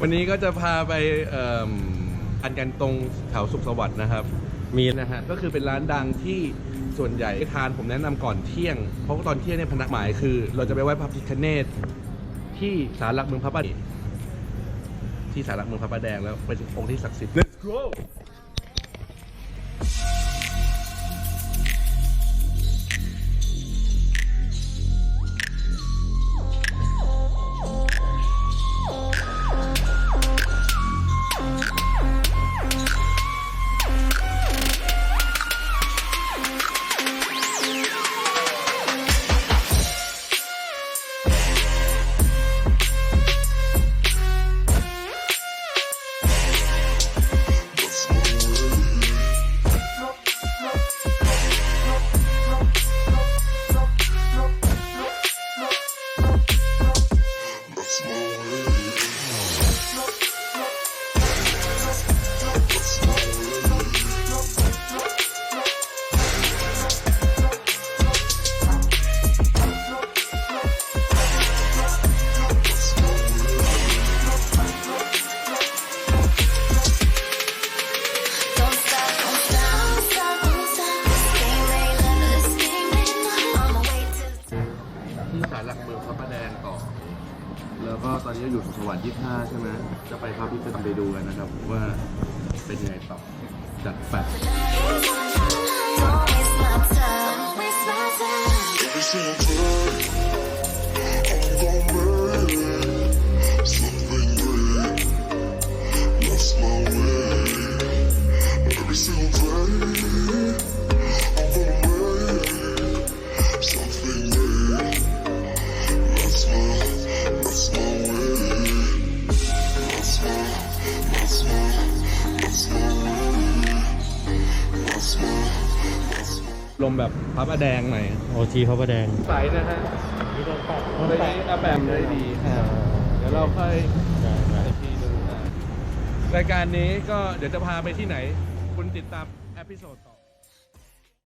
วันนี้ก็จะพาไปเอิ่มอันกันตรงแถวสุขสวัสดิ์นะครับ มีนะฮะก็คือเป็นร้านดังที่ส่วนใหญ่ทานผมแนะนำก่อนเที่ยง เพราะว่าตอนเที่ยงเนี่ยพนักหมายคือ เราจะไปไหว้พระพิฆเนศที่ศาลหลักเมืองพระประแดงที่ศาลหลักเมืองพระประแดงแล้วไปถึงองค์ที่ศักดิ์สิทธิ์ Let's go แล้วก็ตอนนี้อยู่สุขสวัสดิ์ที่5ใช่ไหมจะไปพระพิฆเนศไปดูกันนะครับว่าเป็นยังไงต่อจัดไป ลมแบบพระประแดงหน่อยโอทีพระประแดงใสนะฮะไปอาแบบได้ดี อ่าเดี๋ยวเราค่อยได้ได้อีกทีหนึงอะรายการนี้ก็เดี๋ยวจะพาไปที่ไหน คุณติดตามเอพิโซดต่อ